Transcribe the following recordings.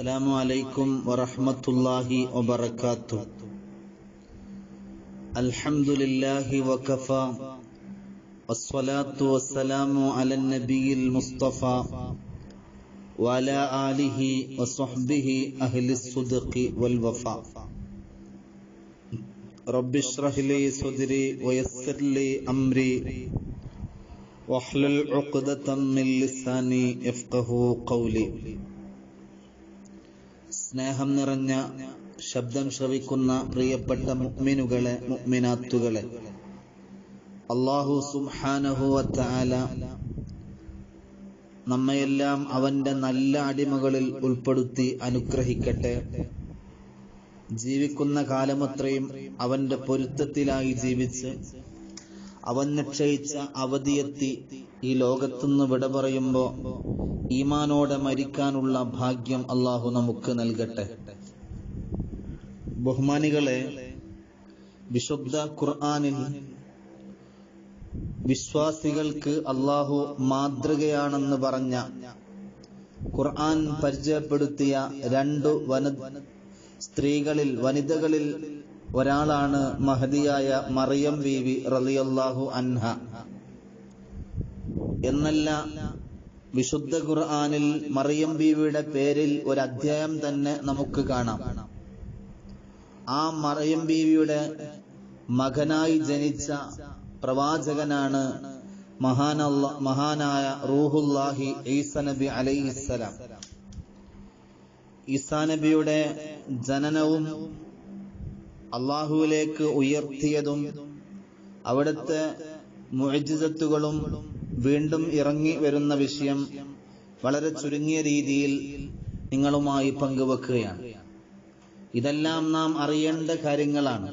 അസ്സലാമു അലൈക്കും വറഹ്മത്തുള്ളാഹി വബറകാത്തു. അൽഹംദുലില്ലാഹി വകഫ. വസ്സലാത്തു വസ്സലാമു അലൻ നബിയിൽ മുസ്തഫ. വല ആലിഹി വസ്വഹ്ബിഹി അഹ്ലി സുദ്ഖി വൽ വഫ. റബ്ബി ഇശ്റഹ് ലി സദ്രി വയസ്സിർ ലി അംരി. വഹ്ലുൽ ഉഖ്ദതൻ മിൻ ലിസാനി യഫ്ഖഹു ഖൗലി. സ്നേഹം നിറഞ്ഞ ശബ്ദം ശ്രവിക്കുന്ന പ്രിയപ്പെട്ട മുഅ്മിനുകളെ മുഅ്മിനാത്തുകളെ. അള്ളാഹു സുംഹാനഹുവത്താല നമ്മയെല്ലാം അവന്റെ നല്ല അടിമകളിൽ ഉൾപ്പെടുത്തി അനുഗ്രഹിക്കട്ടെ. ജീവിക്കുന്ന കാലമത്രയും അവന്റെ പൊരുത്തത്തിലായി ജീവിച്ച് അവൻ നിക്ഷയിച്ച അവധിയെത്തി ഈ ലോകത്തുനിന്ന് വിട പറയുമ്പോ ഈമാനോടെ മരിക്കാനുള്ള ഭാഗ്യം അള്ളാഹു നമുക്ക് നൽകട്ടെ. ബഹുമാനികളെ വിശുദ്ധ ഖുർആാനിൽ വിശ്വാസികൾക്ക് അള്ളാഹു മാതൃകയാണെന്ന് പറഞ്ഞ ഖുർആൻ പരിചയപ്പെടുത്തിയ രണ്ടു വന സ്ത്രീകളിൽ വനിതകളിൽ ഒരാളാണ് മഹതിയായ മറിയം ബീവി റളിയല്ലാഹു അൻഹ. എന്നല്ല വിശുദ്ധ ഖുർആാനിൽ മറിയം ബീവിയുടെ പേരിൽ ഒരു അധ്യായം തന്നെ നമുക്ക് കാണാം. ആ മറിയം ബീവിയുടെ മകനായി ജനിച്ച പ്രവാചകനാണ് മഹാനല്ല മഹാനായ റൂഹുല്ലാഹി ഈസ നബി അലൈഹിസ്സലാം ഈസാ നബിയുടെ ജനനവും അള്ളാഹുവിലേക്ക് ഉയർത്തിയതും അവിടുത്തെ മുഴജിതത്തുകളും വീണ്ടും ഇറങ്ങി വരുന്ന വിഷയം വളരെ ചുരുങ്ങിയ രീതിയിൽ നിങ്ങളുമായി പങ്കുവെക്കുകയാണ്. ഇതെല്ലാം നാം അറിയേണ്ട കാര്യങ്ങളാണ്.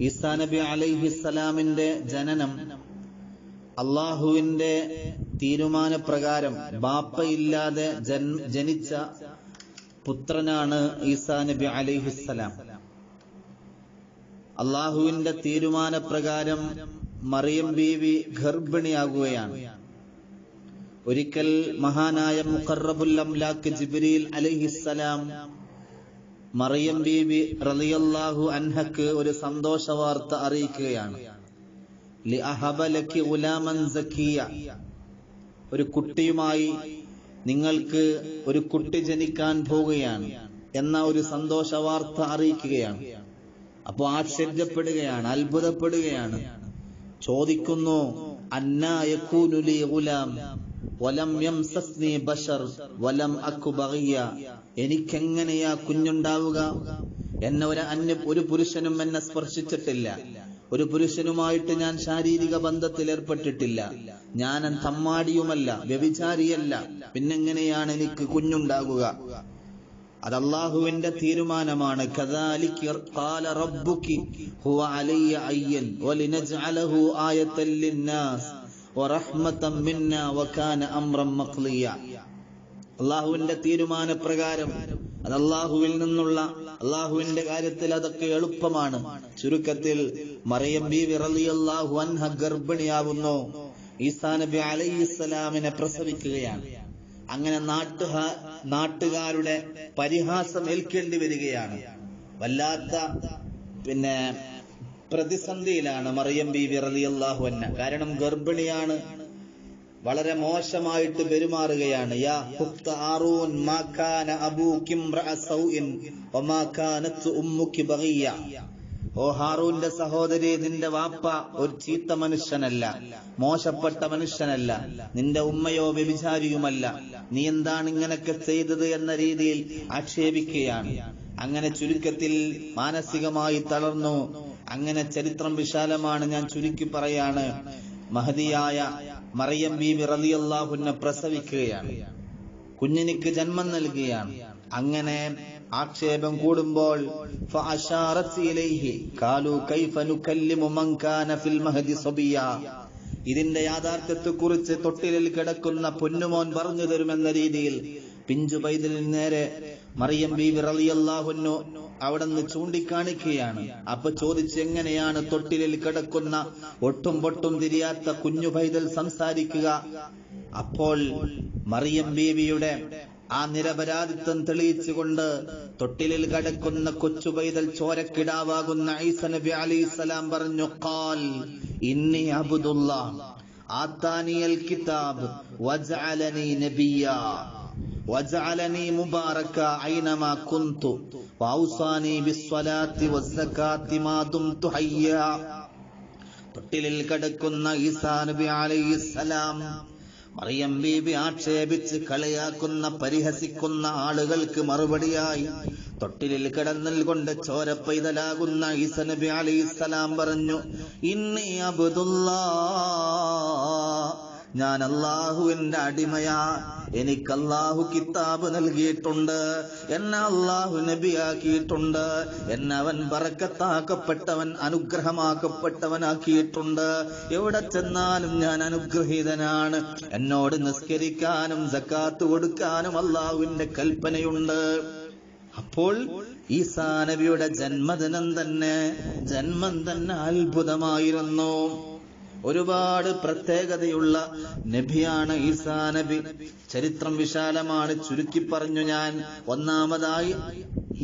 ഈസാ നബി അലൈഹിസ്സലാമിന്റെ ജനനം അള്ളാഹുവിന്റെ തീരുമാനപ്രകാരം ബാപ്പയില്ലാതെ ജനിച്ച പുത്രനാണ് ഈസാ നബി അലൈഹിസ്സലാം അള്ളാഹുവിന്റെ തീരുമാനപ്രകാരം മറിയം ബീവി ഗർഭിണിയാകുകയാണ്. ഒരിക്കൽ മഹാനായ മുഖറബുൽ അംലാക്ക് ജിബ്രീൽ മറിയം ബീവി റളിയല്ലാഹു അൻഹക്ക് ഒരു സന്തോഷ വാർത്ത അറിയിക്കുകയാണ് ഒരു കുട്ടിയുമായി നിങ്ങൾക്ക് ഒരു കുട്ടി ജനിക്കാൻ പോവുകയാണ് എന്ന ഒരു സന്തോഷ വാർത്ത അറിയിക്കുകയാണ്. അപ്പോ ആശ്ചര്യപ്പെടുകയാണ് അത്ഭുതപ്പെടുകയാണ്. ചോദിക്കുന്നു അന്നായക്കൂനുലി ഗുലാം? വലം യംസസ്നി ബഷർ വലം അക്കു ബഗിയ? എനിക്കെങ്ങനെയാ കുഞ്ഞുണ്ടാവുക? എന്നെ ഒരു അന്യ ഒരു പുരുഷനും എന്നെ സ്പർശിച്ചിട്ടില്ല. ഒരു പുരുഷനുമായിട്ട് ഞാൻ ശാരീരിക ബന്ധത്തിൽ ഏർപ്പെട്ടിട്ടില്ല. ഞാൻ തമ്മാടിയുമല്ല വ്യഭിചാരിയല്ല. പിന്നെങ്ങനെയാണ് എനിക്ക് കുഞ്ഞുണ്ടാകുക അത് അള്ളാഹുവിന്റെ തീരുമാനമാണ്. അള്ളാഹുവിന്റെ തീരുമാന പ്രകാരം അത് അള്ളാഹുവിൽ നിന്നുള്ള അള്ളാഹുവിന്റെ കാര്യത്തിൽ അതൊക്കെ എളുപ്പമാണ്. ചുരുക്കത്തിൽ മറിയം ബി വിറലിയല്ലാഹു അൻഹ ഗർഭിണിയാവുന്നു. ഈസാ നബി അലൈഹിസ്സലാമിനെ പ്രസവിക്കുകയാണ്. അങ്ങനെ നാട്ടുകാ നാട്ടുകാരുടെ പരിഹാസം ഏൽക്കേണ്ടി വരികയാണ്. വല്ലാത്ത പിന്നെ പ്രതിസന്ധിയിലാണ് മറിയം ബി വിറലിയല്ലാഹു അന്ന കാരണം ഗർഭിണിയാണ് വളരെ മോശമായിട്ട് പെരുമാറുകയാണ്. യാ ആറൂൻ അബൂകി ഉമ്മുകി ഓ ഹാറൂന്റെ സഹോദരി നിന്റെ വാപ്പ ഒരു ചീത്ത മനുഷ്യനല്ല മോശപ്പെട്ട മനുഷ്യനല്ല നിന്റെ ഉമ്മയോ വ്യഭിചാരിയുമല്ല. നീ എന്താണ് ഇങ്ങനൊക്കെ ചെയ്തത് എന്ന രീതിയിൽ ആക്ഷേപിക്കുകയാണ്. അങ്ങനെ ചുരുക്കത്തിൽ മാനസികമായി തളർന്നു. അങ്ങനെ ചരിത്രം വിശാലമാണ് ഞാൻ ചുരുക്കി പറയാണ്. മഹതിയായ മറിയം ബീബി റലിയല്ലാഹുന്നെ പ്രസവിക്കുകയാണ്. കുഞ്ഞിനിക്ക് ജന്മം നൽകുകയാണ് അങ്ങനെ ആക്ഷേപം കൂടുമ്പോൾ ഇതിന്റെ യാഥാർത്ഥ്യത്തെ കുറിച്ച് തൊട്ടിലിൽ കിടക്കുന്ന പൊന്നുമോൻ പറഞ്ഞു തരുമെന്ന രീതിയിൽ പിഞ്ചു പൈതലിന് നേരെ മറിയം ബി റളിയല്ലാഹുന്നു അവിടെ നിന്ന് ചൂണ്ടിക്കാണിക്കുകയാണ്. അപ്പൊ ചോദിച്ച് എങ്ങനെയാണ് തൊട്ടിലിൽ കിടക്കുന്ന ഒട്ടും പൊട്ടും തിരിയാത്ത കുഞ്ഞു പൈതൽ സംസാരിക്കുക? അപ്പോൾ മറിയം ബീവിയുടെ ആ നിരപരാധിത്വം തെളിയിച്ചുകൊണ്ട് തൊട്ടിലിൽ കടക്കുന്ന കൊച്ചു പൈതൽ ചോരക്കിടാവാകുന്ന ഐസ നബി അലി ഇസ്ലാം പറഞ്ഞു കാൽ ഇന്നി അബുദുല്ല ആത്താനിയൽ കിതാബ് വജഅലനി നബിയ വജഅലനി മുബാറക ഐനമാ കുന്തു വഔസാനി ബിസ്സലാത്തി വസ്സകാത്തി മാ ദുംതു ഹയ്യ. തൊട്ടിലിൽ കടക്കുന്ന ഈസാ നബി അലൈഹി അലൈഹിസ്സലാം മറിയം ബീബി ആക്ഷേപിച്ച് കളിയാക്കുന്ന പരിഹസിക്കുന്ന ആളുകൾക്ക് മറുപടിയായി. തൊട്ടിലിൽ കിടന്നൽ കൊണ്ട് ചോര പൈതലാകുന്ന ഈസ നബി സലാം പറഞ്ഞു ഇന്നി അബ്ദുല്ലാ ഞാൻ അള്ളാഹുവിന്റെ അടിമയാ. എനിക്ക് അള്ളാഹു കിതാബ് നൽകിയിട്ടുണ്ട്. എന്നെ അള്ളാഹു നബിയാക്കിയിട്ടുണ്ട്. എന്നെ അവൻ ബറക്കത്താക്കപ്പെട്ടവൻ അനുഗ്രഹമാക്കപ്പെട്ടവനാക്കിയിട്ടുണ്ട്. എവിടെ ചെന്നാലും ഞാൻ അനുഗ്രഹീതനാണ്. എന്നോട് നിസ്കരിക്കാനും സക്കാത്ത് കൊടുക്കാനും അള്ളാഹുവിന്റെ കൽപ്പനയുണ്ട്. അപ്പോൾ ഈസാ നബിയുടെ ജന്മദിനം തന്നെ ജന്മം തന്നെ അത്ഭുതമായിരുന്നു. ഒരുപാട് പ്രത്യേകതയുള്ള നബിയാണ് ഈസാ നബി. ചരിത്രം വിശാലമാണ്. ചുരുക്കി പറഞ്ഞു ഞാൻ ഒന്നാമതായി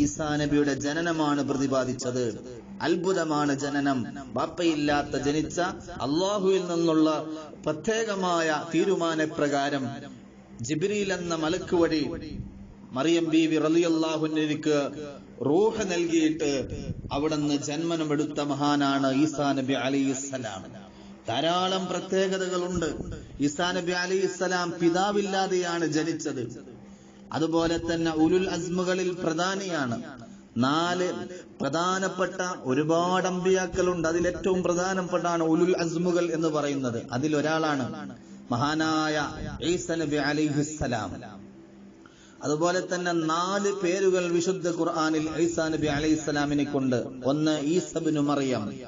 ഈസാ നബിയുടെ ജനനമാണ് പ്രതിപാദിച്ചത്. അത്ഭുതമാണ് ജനനം. ബാപ്പയില്ലാത്ത ജനിച്ച അള്ളാഹുവിൽ നിന്നുള്ള പ്രത്യേകമായ തീരുമാനപ്രകാരം ജിബ്രീൽ എന്ന മലക്ക് വഴി മറിയം ബീവി റലിയല്ലാഹുനിക്ക് റൂഹ നൽകിയിട്ട് അവിടുന്ന് ജന്മനമെടുത്ത മഹാനാണ് ഈസാ നബി അലൈഹിസ്സലാം. ധാരാളം പ്രത്യേകതകളുണ്ട്. ഈസാ നബി ഇസ്സലാം പിതാവില്ലാതെയാണ് ജനിച്ചത്. അതുപോലെ തന്നെ ഉലുൽ അസ്മുകളിൽ പ്രധാനിയാണ്. നാല് പ്രധാനപ്പെട്ട ഒരുപാട് അമ്പിയാക്കളുണ്ട്. അതിൽ ഏറ്റവും പ്രധാനപ്പെട്ടാണ് ഉലുൽ അസ്മുകൾ എന്ന് പറയുന്നത്. അതിൽ ഒരാളാണ് മഹാനായ ഈസ നബി അതുപോലെ തന്നെ നാല് പേരുകൾ വിശുദ്ധ ഖുർആാനിൽ ഈസാ നബി അലൈഹിസ്സലാമിനെ കൊണ്ട്. ഒന്ന് ഈസബിനു മറിയം.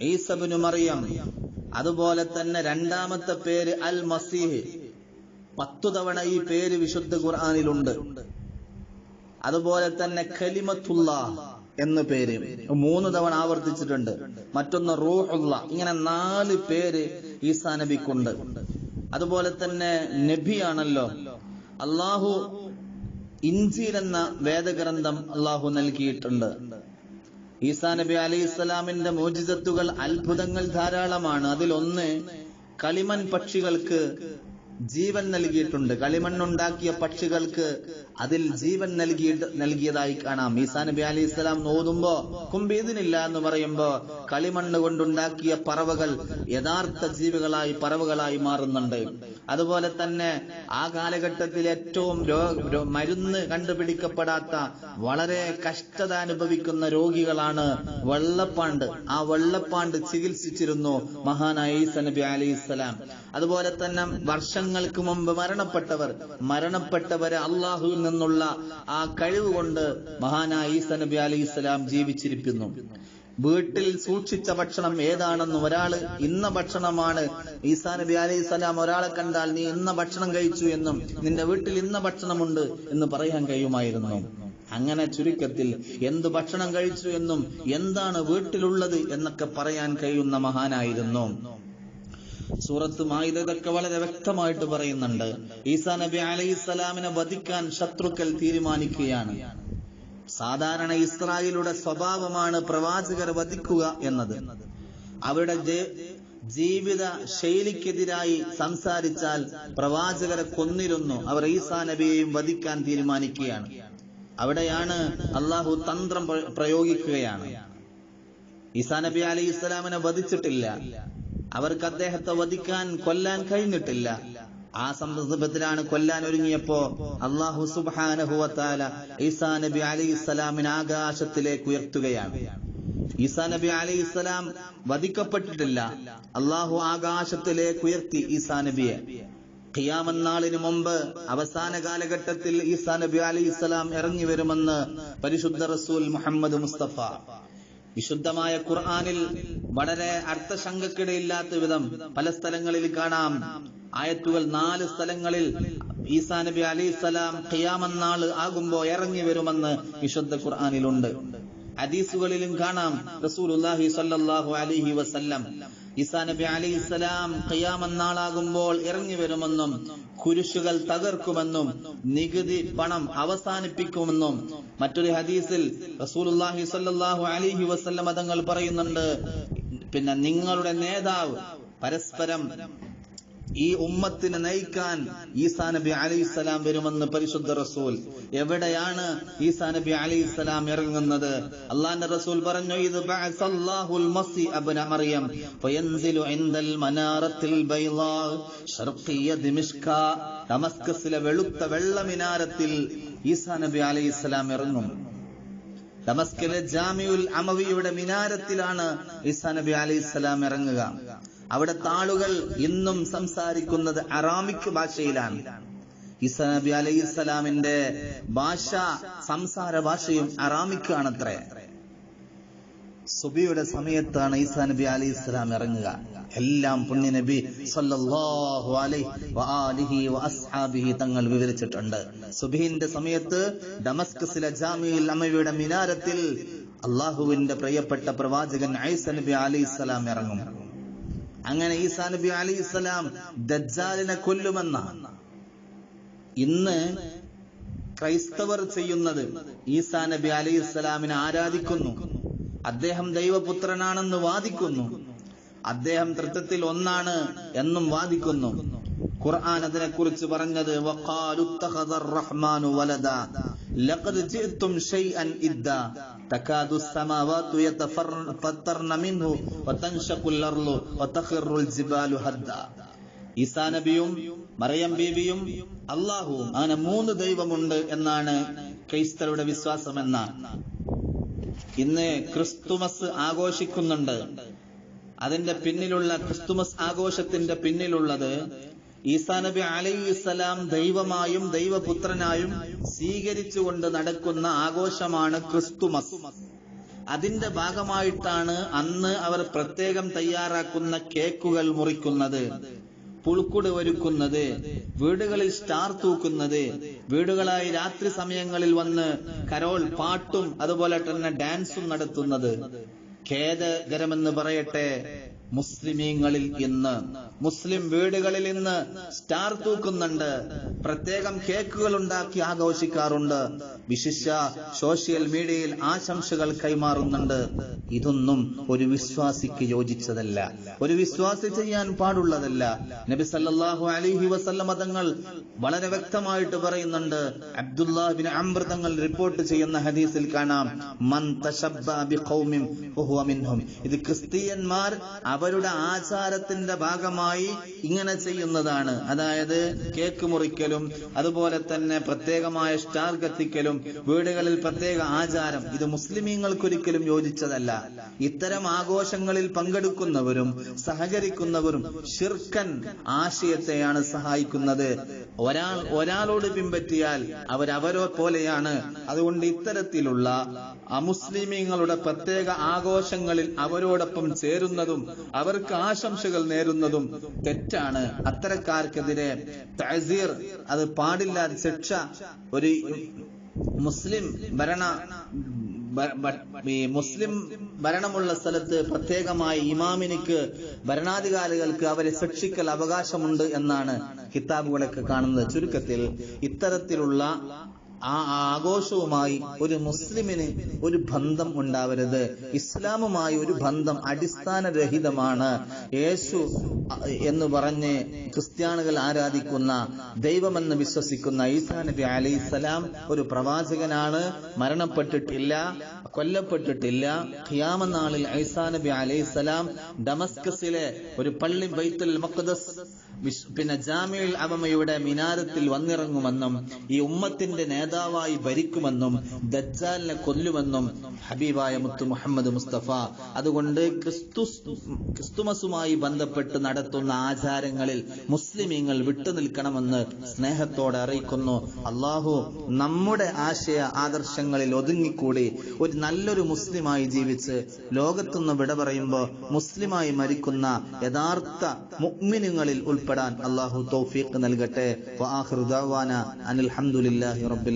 ഈസബിനു മറിയം. അതുപോലെ തന്നെ രണ്ടാമത്തെ പേര് അൽ മസീഹ് പത്തു തവണ ഈ പേര് വിശുദ്ധ ഖുർആാനിലുണ്ട്. അതുപോലെ തന്നെ ഖലിമത്തുള്ള എന്ന പേര് മൂന്ന് തവണ ആവർത്തിച്ചിട്ടുണ്ട്. മറ്റൊന്ന് റൂഹുള്ള. ഇങ്ങനെ നാല് പേര് ഈസാ നബിക്കുണ്ട്. അതുപോലെ തന്നെ നബിയാണല്ലോ. അള്ളാഹു ഇൻസീൽ എന്ന വേദഗ്രന്ഥം അള്ളാഹു നൽകിയിട്ടുണ്ട്. ഈസാ നബി അലൈഹി ഇസ്ലാമിന്റെ മോചിതത്തുകൾ അത്ഭുതങ്ങൾ ധാരാളമാണ്. അതിലൊന്ന് കളിമൺ പക്ഷികൾക്ക് ജീവൻ നൽകിയിട്ടുണ്ട്. കളിമണ്ണുണ്ടാക്കിയ പക്ഷികൾക്ക് അതിൽ ജീവൻ നൽകിയിട്ട് നൽകിയതായി കാണാം. ഈസാ നബി അലൈഹി ഇസ്ലാം നോതുമ്പോ കുമ്പീതിനില്ല എന്ന് പറയുമ്പോ കളിമണ്ണ് കൊണ്ടുണ്ടാക്കിയ പറവകൾ യഥാർത്ഥ ജീവികളായി പറവകളായി മാറുന്നുണ്ട്. അതുപോലെ തന്നെ ആ കാലഘട്ടത്തിൽ ഏറ്റവും മരുന്ന് കണ്ടുപിടിക്കപ്പെടാത്ത വളരെ കഷ്ടത അനുഭവിക്കുന്ന രോഗികളാണ് വെള്ളപ്പാണ്ട്. ആ വെള്ളപ്പാണ്ട് ചികിത്സിച്ചിരുന്നു മഹാനായ ഈസ നബി അലൈഹി ഇസ്ലാം അതുപോലെ തന്നെ വർഷങ്ങൾക്ക് മുമ്പ് മരണപ്പെട്ടവർ മരണപ്പെട്ടവരെ അള്ളാഹുവിൽ നിന്നുള്ള ആ കഴിവ് കൊണ്ട് മഹാനായ ഈസ നബി അലൈഹി ഇസ്ലാം ജീവിച്ചിരിക്കുന്നു. വീട്ടിൽ സൂക്ഷിച്ച ഭക്ഷണം ഏതാണെന്ന് ഒരാൾ ഇന്ന ഭക്ഷണമാണ് ഈസാ നബി അലൈഹി സ്വലാം ഒരാളെ കണ്ടാൽ നീ ഇന്ന ഭക്ഷണം കഴിച്ചു എന്നും നിന്റെ വീട്ടിൽ ഇന്ന ഭക്ഷണമുണ്ട് എന്ന് പറയാൻ കഴിയുമായിരുന്നു. അങ്ങനെ ചുരുക്കത്തിൽ എന്ത് ഭക്ഷണം കഴിച്ചു എന്നും എന്താണ് വീട്ടിലുള്ളത് എന്നൊക്കെ പറയാൻ കഴിയുന്ന മഹാനായിരുന്നു. സൂറത്ത് മായിതൊക്കെ വളരെ വ്യക്തമായിട്ട് പറയുന്നുണ്ട്. ഈസാ നബി അലൈഹി സ്വലാമിനെ വധിക്കാൻ ശത്രുക്കൾ തീരുമാനിക്കുകയാണ്. സാധാരണ ഇസ്രായേലുടെ സ്വഭാവമാണ് പ്രവാചകർ വധിക്കുക എന്നത്. അവരുടെ ജീവിത ശൈലിക്കെതിരായി സംസാരിച്ചാൽ പ്രവാചകരെ കൊന്നിരുന്നു. അവർ ഈസാ നബിയെയും വധിക്കാൻ തീരുമാനിക്കുകയാണ്. അവിടെയാണ് അള്ളാഹു തന്ത്രം പ്രയോഗിക്കുകയാണ്. ഈസാ നബി അലൈഹി ഇസ്ലാമിനെ വധിച്ചിട്ടില്ല. അവർക്ക് അദ്ദേഹത്തെ വധിക്കാൻ കൊല്ലാൻ കഴിഞ്ഞിട്ടില്ല. ആ സന്ദർഭത്തിലാണ് കൊല്ലാൻ ഒരുങ്ങിയപ്പോ അള്ളാഹു സുബാനഹുവത്താല ഈസാ നബി അലി ഇസ്ലാമിന് ആകാശത്തിലേക്ക് ഉയർത്തുകയാണ്. ഈസാ നബി അലി ഇസ്ലാം വധിക്കപ്പെട്ടിട്ടില്ല. അള്ളാഹു ആകാശത്തിലേക്ക് ഉയർത്തി ഈസാ നബിയെ. ഖിയാമന്നാളിന് മുമ്പ് അവസാന കാലഘട്ടത്തിൽ ഈസാ നബി അലി ഇസ്ലാം ഇറങ്ങി വരുമെന്ന് പരിശുദ്ധ റസൂൽ മുഹമ്മദ് മുസ്തഫ വിശുദ്ധമായ ഖുർആാനിൽ വളരെ അർത്ഥശങ്കക്കിടയില്ലാത്ത വിധം പല സ്ഥലങ്ങളിൽ കാണാം. ആയത്തുകൾ നാല് സ്ഥലങ്ങളിൽ ഈസാ നബി അലി സ്വലാം ഖിയാമന്നാൾ ആകുമ്പോ ഇറങ്ങി വരുമെന്ന് വിശുദ്ധ ഖുർആാനിലുണ്ട്. ഹദീസുകളിലും കാണാം റസൂലുള്ളാഹി സ്വല്ലല്ലാഹു അലൈഹി വസല്ലം ഈസാ നബി അലി സ്വലാം ഖിയാമന്നാളാകുമ്പോൾ ഇറങ്ങി വരുമെന്നും കുരിശുകൾ തകർക്കുമെന്നും നികുതി പണം അവസാനിപ്പിക്കുമെന്നും മറ്റൊരു ഹദീസിൽ റസൂലുള്ളാഹി സ്വല്ലല്ലാഹു അലൈഹി വസല്ലം തങ്ങൾ പറയുന്നുണ്ട്. പിന്നെ നിങ്ങളുടെ നേതാവ് പരസ്പരം ഈ ഉമ്മത്തിനെ നയിക്കാൻ ഈസാ നബി അലൈഹിസ്സലാം വരുമെന്ന് പരിശുദ്ധ റസൂൽ. എവിടെയാണ് ഈസാ നബി അലൈഹിസ്സലാം ഇറങ്ങുന്നത്? അള്ളാന്റെ റസൂൽ പറഞ്ഞു ഇത് ബഅസല്ലാഹുൽ മസി അബ്ന മറിയം. ഫയൻസിലു ഇൻദൽ മനാറത്തിൽ ബൈളാ. ശർഖിയ ദിമിഷ്ക. ഡമസ്കസിലെ വെളുത്ത വെള്ള മിനാരത്തിൽ ഈസാ നബി അലൈഹിസ്സലാം ഇറങ്ങും. ഡമസ്കിലെ ജാമിയുൽ അമവിയുടെ മിനാരത്തിലാണ് ഈസാ നബി അലൈഹിസ്സലാം ഇറങ്ങുക. അവിടുത്തെ ആളുകൾ ഇന്നും സംസാരിക്കുന്നത് അറാമിക് ഭാഷയിലാണ്. ഈസാ നബി അലൈഹി സ്വലാമിന്റെ ഭാഷ സംസാര ഭാഷയും അറാമിക് ആണത്രേ സുബിയുടെ സമയത്താണ് ഈസാ നബി അലൈഹി സ്വലാം ഇറങ്ങുക. എല്ലാം പുണ്യ നബി അലൈഹി വഅസ്ഹാബിഹി തങ്ങൾ വിവരിച്ചിട്ടുണ്ട്. സുബിന്റെ സമയത്ത് ഡമസ്കസിലെ ജാമിയിൽ അമ്മയുടെ മിനാരത്തിൽ അള്ളാഹുവിന്റെ പ്രിയപ്പെട്ട പ്രവാചകൻ ഐസ നബി അലൈഹി സ്വലാം ഇറങ്ങും. അങ്ങനെ ഈസാ നബി അലി ഇസ്ലാം ദജ്ജാലിനെ കൊല്ലുമെന്ന ഇന്ന് ക്രൈസ്തവർ ചെയ്യുന്നത് ഈസാ നബി അലി ഇസ്ലാമിനെ ആരാധിക്കുന്നു. അദ്ദേഹം ദൈവപുത്രനാണെന്ന് വാദിക്കുന്നു. അദ്ദേഹം തൃത്വത്തിൽ ഒന്നാണ് എന്നും വാദിക്കുന്നു. ഖുർആൻ അതിനെ കുറിച്ച് പറഞ്ഞത് വഖാലു തഖദർ റഹ്മാനു വലദ ലഖദ് ജിഅ്തും ഷൈഅൻ ഇദ്ദാ. തകാദു السماوات يتفطرن منه وتنشق الارض وتخر الجبال هدا ഈസാ നബിയും മറിയം ബീവിയും അള്ളാഹുവും അങ്ങനെ മൂന്ന് ദൈവമുണ്ട് എന്നാണ് ക്രൈസ്തവരുടെ വിശ്വാസം എന്നാണ് ഇന്ന് ക്രിസ്തുമസ് ആഘോഷിക്കുന്നുണ്ട് അതിന്റെ പിന്നിലുള്ള ക്രിസ്തുമസ് ആഘോഷത്തിന്റെ പിന്നിലുള്ളത് ഈസാ നബി അലൈഹിസ്സലാം ദൈവമായും ദൈവപുത്രനായും സ്വീകരിച്ചുകൊണ്ട് നടക്കുന്ന ആഘോഷമാണ് ക്രിസ്തുമസ്. അതിന്റെ ഭാഗമായിട്ടാണ് അന്ന് അവർ പ്രത്യേകം തയ്യാറാക്കുന്ന കേക്കുകൾ മുറിക്കുന്നത് പുളുക്കുട് ഒരുക്കുന്നത് വീടുകളിൽ സ്റ്റാർ തൂക്കുന്നത് വീടുകളായി രാത്രി സമയങ്ങളിൽ വന്ന് കരോൾ പാട്ടും അതുപോലെ തന്നെ ഡാൻസും നടത്തുന്നത്. ഖേദകരമെന്ന് പറയട്ടെ മുസ്ലിമീങ്ങളിൽ ഇന്ന് മുസ്ലിം വീടുകളിൽ ഇന്ന് സ്റ്റാർ തൂക്കുന്നുണ്ട്. പ്രത്യേകം കേക്കുകൾ ഉണ്ടാക്കി ആഘോഷിക്കാറുണ്ട്. വിശിഷ്ട സോഷ്യൽ മീഡിയയിൽ ആശംസകൾ കൈമാറുന്നുണ്ട്. ഇതൊന്നും ഒരു വിശ്വാസിക്ക് യോജിച്ചതല്ല. ഒരു വിശ്വാസി ചെയ്യാൻ പാടുള്ളതല്ല. നബി സല്ലാഹു അലിഹി വസല്ലമ തങ്ങൾ വളരെ വ്യക്തമായിട്ട് പറയുന്നുണ്ട്. അബ്ദുല്ലാബിൻ അമൃതങ്ങൾ തങ്ങൾ റിപ്പോർട്ട് ചെയ്യുന്ന ഹദീസിൽ കാണാം. മൻ മിൻഹും. ഇത് ക്രിസ്തീയന്മാർ അവരുടെ ആചാരത്തിന്റെ ഭാഗമായി ഇങ്ങനെ ചെയ്യുന്നതാണ്. അതായത് കേക്ക് മുറിക്കലും അതുപോലെ തന്നെ പ്രത്യേകമായ സ്റ്റാർ കത്തിക്കലും വീടുകളിൽ പ്രത്യേക ആചാരം. ഇത് മുസ്ലിമീങ്ങൾക്കൊരിക്കലും യോജിച്ചതല്ല. ഇത്തരം ആഘോഷങ്ങളിൽ പങ്കെടുക്കുന്നവരും സഹകരിക്കുന്നവരും ഷിർക്കൻ ആശയത്തെയാണ് സഹായിക്കുന്നത്. ഒരാൾ ഒരാളോട് പിൻപറ്റിയാൽ അവരവരോ പോലെയാണ്. അതുകൊണ്ട് ഇത്തരത്തിലുള്ള അമുസ്ലിമീങ്ങളുടെ പ്രത്യേക ആഘോഷങ്ങളിൽ അവരോടൊപ്പം ചേരുന്നതും അവർക്ക് ആശംസകൾ നേരുന്നതും തെറ്റാണ്. അത്തരക്കാർക്കെതിരെ തഹസീർ അത് പാടില്ല ശിക്ഷ. ഒരു മുസ്ലിം ഭരണ മുസ്ലിം ഭരണമുള്ള സ്ഥലത്ത് പ്രത്യേകമായി ഇമാമിനിക്ക് ഭരണാധികാരികൾക്ക് അവരെ ശിക്ഷിക്കൽ അവകാശമുണ്ട് എന്നാണ് കിതാബുകളൊക്കെ കാണുന്നത്. ചുരുക്കത്തിൽ ഇത്തരത്തിലുള്ള ആ ആഘോഷവുമായി ഒരു മുസ്ലിമിന് ഒരു ബന്ധം ഉണ്ടാവരുത്. ഇസ്ലാമുമായി ഒരു ബന്ധം അടിസ്ഥാനരഹിതമാണ്. യേശു എന്ന് പറഞ്ഞ് ക്രിസ്ത്യാനികൾ ആരാധിക്കുന്ന ദൈവമെന്ന് വിശ്വസിക്കുന്ന ഈസാ നബി അലൈഹിസ്സലാം ഒരു പ്രവാചകനാണ്. മരണപ്പെട്ടിട്ടില്ല കൊല്ലപ്പെട്ടിട്ടില്ല. ഖിയാമനാളിൽ ഐസാ നബി അലൈഹിസ്സലാം ഡമസ്കസിലെ ഒരു പള്ളി ബൈത്തുൽ മഖ്ദസ് പിന്നെ ജാമിയുൽ അബമയുടെ മിനാരത്തിൽ വന്നിറങ്ങുമെന്നും ഈ ഉമ്മത്തിന്റെ നേതാവായി ഭരിക്കുമെന്നും ദജ്ജാലിനെ കൊല്ലുമെന്നും ഹബീബായ മുത്തു മുഹമ്മദ് മുസ്തഫ. അതുകൊണ്ട് ക്രിസ്തു ക്രിസ്തുമസുമായി ബന്ധപ്പെട്ട് നടത്തുന്ന ആചാരങ്ങളിൽ മുസ്ലിമീങ്ങൾ വിട്ടുനിൽക്കണമെന്ന് സ്നേഹത്തോടെ അറിയിക്കുന്നു. അള്ളാഹു നമ്മുടെ ആശയ ആദർശങ്ങളിൽ ഒതുങ്ങിക്കൂടി ഒരു നല്ലൊരു മുസ്ലിമായി ജീവിച്ച് ലോകത്തുനിന്ന് വിട പറയുമ്പോൾ മുസ്ലിമായി മരിക്കുന്ന യഥാർത്ഥ മുഗ്മിനുങ്ങളിൽ ഉൾപ്പെടാൻ അള്ളാഹു തൗഫീഖ് നൽകട്ടെ. അനിൽ ഹംദുലില്ലാഹി റബ്ബിൽ